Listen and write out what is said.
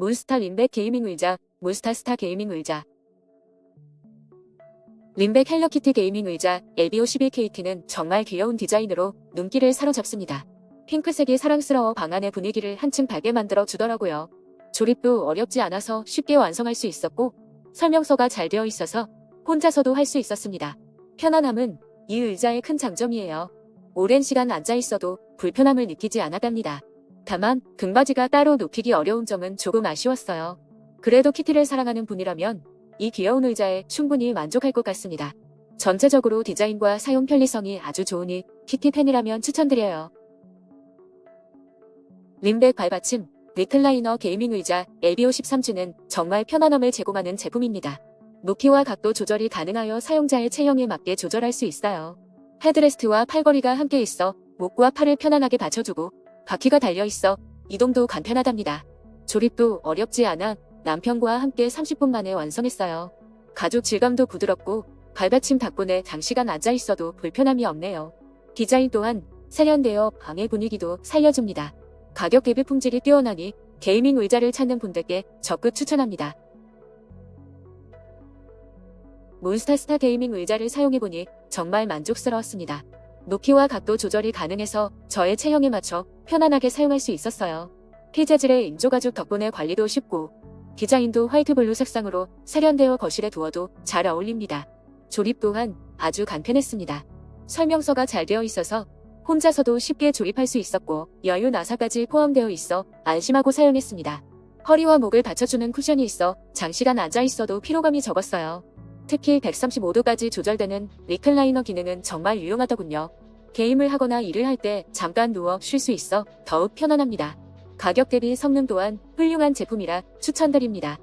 몬스타 림백 게이밍 의자, 몬스타 스타 게이밍 의자. 림백 헬로키티 게이밍 의자 LBO11KT는 정말 귀여운 디자인으로 눈길을 사로잡습니다. 핑크색이 사랑스러워 방 안의 분위기를 한층 밝게 만들어 주더라고요. 조립도 어렵지 않아서 쉽게 완성할 수 있었고 설명서가 잘 되어 있어서 혼자서도 할 수 있었습니다. 편안함은 이 의자의 큰 장점이에요. 오랜 시간 앉아 있어도 불편함을 느끼지 않았답니다. 다만 등받이가 따로 눕히기 어려운 점은 조금 아쉬웠어요. 그래도 키티를 사랑하는 분이라면 이 귀여운 의자에 충분히 만족할 것 같습니다. 전체적으로 디자인과 사용 편리성이 아주 좋으니 키티 팬이라면 추천드려요. 림백 발받침, 리클라이너 게이밍 의자 LBO13G는 정말 편안함을 제공하는 제품입니다. 높이와 각도 조절이 가능하여 사용자의 체형에 맞게 조절할 수 있어요. 헤드레스트와 팔걸이가 함께 있어 목과 팔을 편안하게 받쳐주고 바퀴가 달려있어 이동도 간편하답니다. 조립도 어렵지 않아 남편과 함께 30분 만에 완성했어요. 가죽 질감도 부드럽고 발받침 덕분에 장시간 앉아있어도 불편함이 없네요. 디자인 또한 세련되어 방의 분위기도 살려줍니다. 가격 대비 품질이 뛰어나니 게이밍 의자를 찾는 분들께 적극 추천합니다. 몬스타스타 게이밍 의자를 사용해보니 정말 만족스러웠습니다. 높이와 각도 조절이 가능해서 저의 체형에 맞춰 편안하게 사용할 수 있었어요. 피 재질의 인조가죽 덕분에 관리도 쉽고 디자인도 화이트 블루 색상으로 세련되어 거실에 두어도 잘 어울립니다. 조립 또한 아주 간편했습니다. 설명서가 잘 되어 있어서 혼자서도 쉽게 조립할 수 있었고 여유 나사까지 포함되어 있어 안심하고 사용했습니다. 허리와 목을 받쳐주는 쿠션이 있어 장시간 앉아 있어도 피로감이 적었어요. 특히 135도까지 조절되는 리클라이너 기능은 정말 유용하더군요. 게임을 하거나 일을 할 때 잠깐 누워 쉴 수 있어 더욱 편안합니다. 가격 대비 성능 또한 훌륭한 제품이라 추천드립니다.